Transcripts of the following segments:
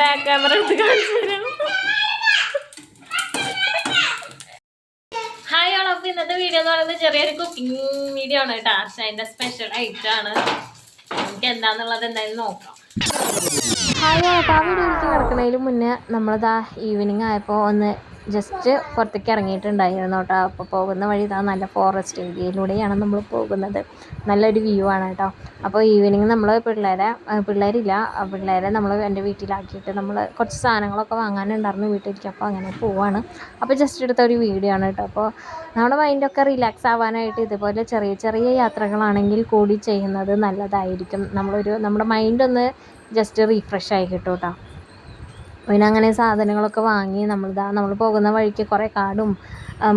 Back camera എടുത്ത് കാണിച്ചു തരാം. ഹായ് ഓൾ അപ്പൊ ഇന്നത്തെ വീഡിയോ എന്ന് പറയുന്നത് ചെറിയൊരു കുക്കിംഗ് വീഡിയോ ആണ് കേട്ടോ. അതിന്റെ സ്പെഷ്യൽ ഐറ്റം ആണ്. നമുക്ക് എന്താന്നുള്ളത് എന്തായാലും നോക്കാം. ഹായ് അപ്പോൾ വീഡിയോ കിടക്കുന്നതിന് മുന്നേ നമ്മളിതാ ഈവനിങ് ആയപ്പോൾ ഒന്ന് ജസ്റ്റ് പുറത്തേക്ക് ഇറങ്ങിയിട്ടുണ്ടായിരുന്നു കേട്ടോ. അപ്പോൾ പോകുന്ന വഴി ഇതാ നല്ല ഫോറസ്റ്റ് ഏരിയയിലൂടെയാണ് നമ്മൾ പോകുന്നത്. നല്ലൊരു വ്യൂ ആണ് കേട്ടോ. അപ്പോൾ ഈവനിങ് നമ്മൾ പിള്ളേരെ പിള്ളേരില്ല. പിള്ളേരെ നമ്മൾ എന്റെ വീട്ടിലാക്കിയിട്ട് നമ്മൾ കുറച്ച് സാധനങ്ങളൊക്കെ വാങ്ങാനുണ്ടായിരുന്നു വീട്ടിലേക്ക്. അപ്പോൾ അങ്ങനെ പോവാണ്. അപ്പോൾ ജസ്റ്റ് എടുത്ത ഒരു വീഡിയോ ആണ് കേട്ടോ. അപ്പോൾ നമ്മുടെ മൈൻഡൊക്കെ റിലാക്സ് ആവാനായിട്ട് ഇതുപോലെ ചെറിയ ചെറിയ യാത്രകളാണെങ്കിൽ കൂടി ചെയ്യുന്നത് നല്ലതായിരിക്കും. നമ്മളൊരു നമ്മുടെ മൈൻഡ് ഒന്ന് ജസ്റ്റ് റീഫ്രഷ് ആയി കിട്ടും കേട്ടോ. പിന്നെ അങ്ങനെ സാധനങ്ങളൊക്കെ വാങ്ങി നമ്മളിതാ നമ്മൾ പോകുന്ന വഴിക്ക് കുറേ കാടും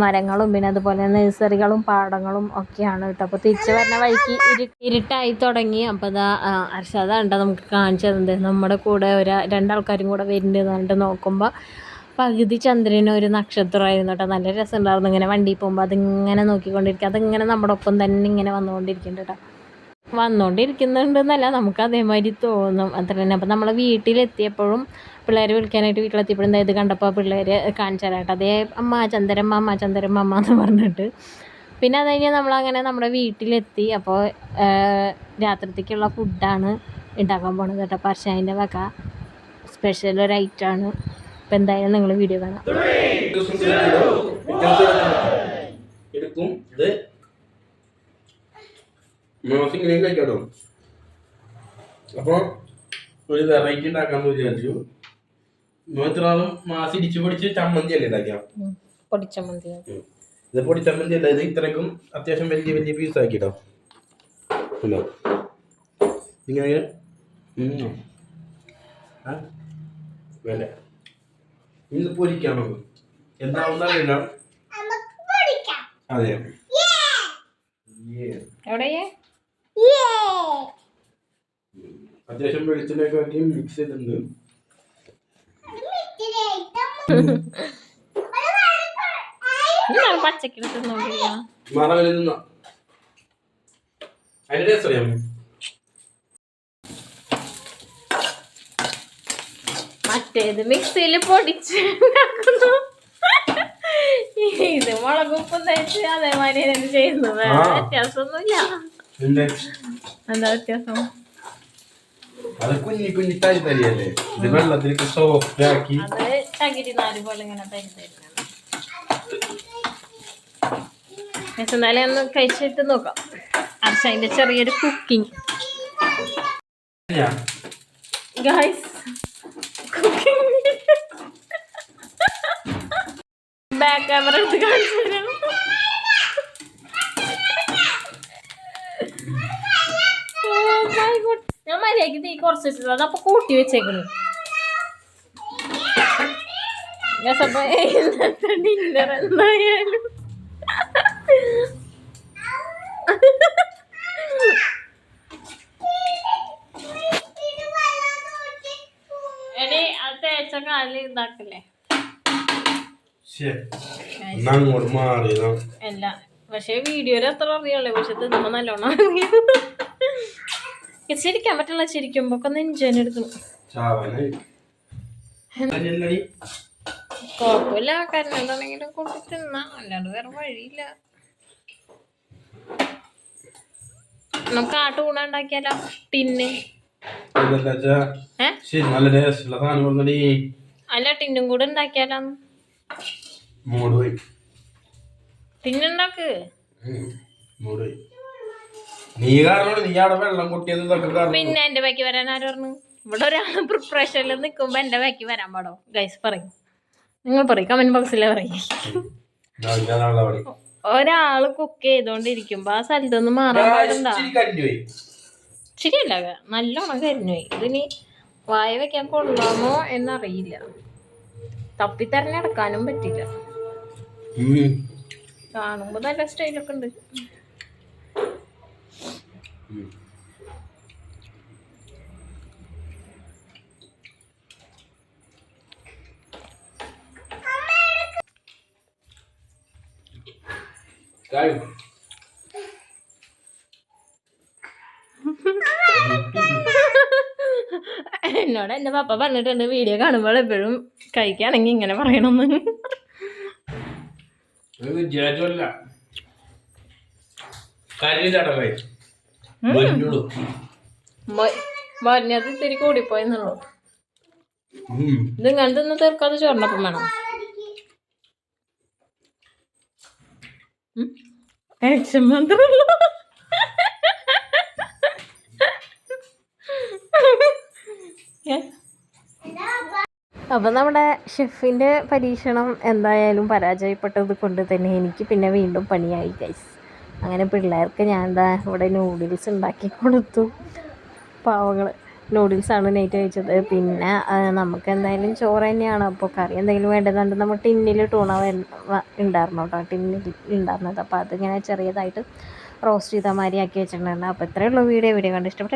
മരങ്ങളും പിന്നെ അതുപോലെ നഴ്സറികളും പാടങ്ങളും ഒക്കെയാണ് കേട്ടോ. അപ്പോൾ തിരിച്ചു വരുന്ന വഴിക്ക് ഇരു ഇരുട്ടായി തുടങ്ങി. അപ്പോൾ ഇതാ അർഷാദ ഉണ്ടോ നമുക്ക് കാണിച്ചു തന്നത്. നമ്മുടെ കൂടെ ഒരു രണ്ടാൾക്കാരും കൂടെ വരുന്നുണ്ട് എന്നിട്ട് നോക്കുമ്പോൾ പകുതി ചന്ദ്രന് ഒരു നക്ഷത്രമായിരുന്നു കേട്ടോ. നല്ല രസമുണ്ടായിരുന്നു. ഇങ്ങനെ വണ്ടിയിൽ പോകുമ്പോൾ അതിങ്ങനെ നോക്കിക്കൊണ്ടിരിക്കുക. അതിങ്ങനെ നമ്മുടെ ഒപ്പം തന്നെ ഇങ്ങനെ വന്നുകൊണ്ടിരിക്കുന്നുണ്ട് കേട്ടോ. വന്നുകൊണ്ടിരിക്കുന്നുണ്ടെന്നല്ല നമുക്ക് അതേമാതിരി തോന്നും. അത്ര തന്നെ. അപ്പം നമ്മളെ വീട്ടിലെത്തിയപ്പോഴും പിള്ളേർ വിളിക്കാനായിട്ട് വീട്ടിലെത്തിയപ്പോഴും എന്താ ഇത് കണ്ടപ്പോൾ പിള്ളേർ കാണിച്ചാലായിട്ട് അതേ അമ്മ ചന്ദരമ്മ അമ്മ ചന്ദരമ്മ അമ്മ എന്ന് പറഞ്ഞിട്ട്. പിന്നെ അത് കഴിഞ്ഞാൽ നമ്മളങ്ങനെ നമ്മുടെ വീട്ടിലെത്തി. അപ്പോൾ രാത്രിത്തേക്കുള്ള ഫുഡാണ് ഉണ്ടാക്കാൻ പോണത് കേട്ടോ. പർശാന്റെ വക. സ്പെഷ്യൽ ഒരു ഐറ്റമാണ് അപ്പോൾ എന്തായാലും നിങ്ങൾ വീഡിയോ കാണാം എടുക്കും ഇത് മാസം ഇങ്ങനെ കഴിക്കാട്ടോ അപ്പോൾ ഒരു വെറൈറ്റി ഉണ്ടാക്കാന്ന് വിചാരിച്ചു. മാത്രം മാസം ഇടിച്ചു പൊടിച്ച് ചമ്മന്തി അല്ലേ ഉണ്ടാക്കിയ പൊടിച്ചമ്മന്തി ഇത് പൊടിച്ചമ്മന്തി അല്ല ഇത് ഇത്രക്കും അത്യാവശ്യം വലിയ വലിയ പീസ് ആക്കിട്ടോ അല്ലോ ഇങ്ങനെ? വേണ്ട. ഇത് പൊരിക്കാം നമുക്ക്. എന്താവുന്ന അറിയില്ല. അതെ. എവിടെയേ? അത്യാവശ്യം വെളിച്ചെണ്ണയൊക്കെ ആക്കി മിക്സ് ചെയ്തിട്ടുണ്ട്. മറവിൽ നിന്ന അതിന്റെ ടേസ്റ്റ് അറിയാം മറ്റേത് മിക്സിയിൽ പൊടിച്ച് ഇത് മുളകുപ്പും തേച്ച് അതേമാതിരി തന്നെ ചെയ്യുന്നു വേറെ ആ. വ്യത്യാസമൊന്നുമില്ല. എന്താ? വ്യത്യാസം? അത് കുഞ്ഞി കുഞ്ഞി തരി തരിയല്ലേ? ഇത് വെള്ളത്തിലേക്ക് സോഫ്റ്റ് ആക്കി. എന്നാലും ഒന്ന് കഴിച്ചിട്ട് നോക്കാം. അർച്ചയിന്റെ ചെറിയൊരു കുക്കിംഗ് കുക്കിംഗ് ബാക്ക് ക്യാമറ എടുത്ത് കാണിച്ചു ഞാൻ മര്യാദയ്ക്ക് തീ കുറച്ച് വെച്ചത് അതപ്പൊ കൂട്ടി അപ്പൊ ഇന്നത്തെ ഡിന്നർ എന്തായാലും. തേച്ച കാൽ ഇതാക്കല്ലേ? ശ്ശേ. എന്നാ അങ്ങോട്ട് മാറിയതാ. അല്ല. പക്ഷെ വീഡിയോയിൽ അത്ര അറിയാളേ പക്ഷെ തിന്നുമ്പോൾ നല്ലോണം അറിയാം ചിരിക്കാൻ പറ്റില്ല. ചിരിക്കുമ്പോൾ ഒക്കെ നെഞ്ചേനെ എടുക്കണം ചാവാനായി അല്ലല്ലടി. കുഴപ്പമില്ല കരണ്ടെന്താണെങ്കിലും കൊണ്ട് തിന്നാ. അല്ലാണ്ട് വേറെ വഴിയില്ല. നമുക്ക് ആട്ടുകൂട ഉണ്ടാക്കിയാലോ? ടിന്ന്. അല്ല ടിന്നും കൂടെ ഉണ്ടാക്കിയാലോ? മൂട് പോയി നീ കാരണം നീ അവിടെ വെള്ളം കൊട്ടിയത് പിന്നെ എന്റെ ബാക്കി വരാൻ ആര് പറഞ്ഞു? ഇവിടെ ഒരാൾ പ്രിപ്പറേഷനിൽ നിൽക്കുമ്പോ എന്റെ ബാക്കി വരാൻ പാടോ? ഗൈസ് പറയും. നിങ്ങൾ പറയും. കമന്റ് ബോക്സിലെ പറയും. ഒരാൾ കുക്ക് ചെയ്തോണ്ടിരിക്കുമ്പോ ആ സ്ഥലത്തൊന്ന് മാറാൻ പാടുണ്ടാ ശരിയല്ല നല്ലോണം കരിഞ്ഞു പോയി. ഇതിനി വായ വെക്കാൻ കൊള്ളാമോ എന്നറിയില്ല. തപ്പി തെരഞ്ഞെടുക്കാനും പറ്റില്ല കാണുമ്പോ നല്ല സ്റ്റൈലൊക്കെ ഉണ്ട്. എന്നോട് എന്റെ പപ്പ പറഞ്ഞിട്ടുണ്ട് വീഡിയോ കാണുമ്പോൾ എപ്പോഴും കഴിക്കുകയാണെങ്കിൽ ഇങ്ങനെ പറയണമെന്ന്. വിചാരിച്ചല്ല കരിയിലട കൈ വരുന്നുള്ളൂ പറഞ്ഞത് ഇത്തിരി കൂടിപ്പോയെന്നുള്ളൂ. ഇത് ഇങ്ങനത്തെ ഒന്നും തീർക്കാതെ ചോറിനൊപ്പം വേണം. ഉം. ആക്ഷൻ മാത്രമല്ല അപ്പോൾ നമ്മുടെ ഷെഫിന്റെ പരീക്ഷണം എന്തായാലും പരാജയപ്പെട്ടത് കൊണ്ട് തന്നെ എനിക്ക് പിന്നെ വീണ്ടും പണിയായി ഗൈസ് അങ്ങനെ പിള്ളേർക്ക് ഞാൻ എന്താ ഇവിടെ നൂഡിൽസ് ഉണ്ടാക്കി കൊടുത്തു. പാവങ്ങൾ നൂഡിൽസാണ് നൈറ്റ് കഴിച്ചത്. പിന്നെ നമുക്ക് എന്തായാലും ചോറ് തന്നെയാണ്. അപ്പോൾ കറി എന്തെങ്കിലും വേണ്ടതുണ്ട് നമ്മൾ ടിന്നിൽ ടൂണ ഉണ്ടായിരുന്നു കേട്ടോ ടിന്നിൽ ഉണ്ടായിരുന്നത് അപ്പോൾ അതിങ്ങനെ ചെറിയതായിട്ട് റോസ്റ്റ് ചെയ്ത മാതിരി ആക്കി വെച്ചിട്ടുണ്ടായിരുന്നു. അപ്പോൾ ഇത്രയേ ഉള്ളൂ വീഡിയോ. വീഡിയോ കണ്ട് ഇഷ്ടപ്പെട്ട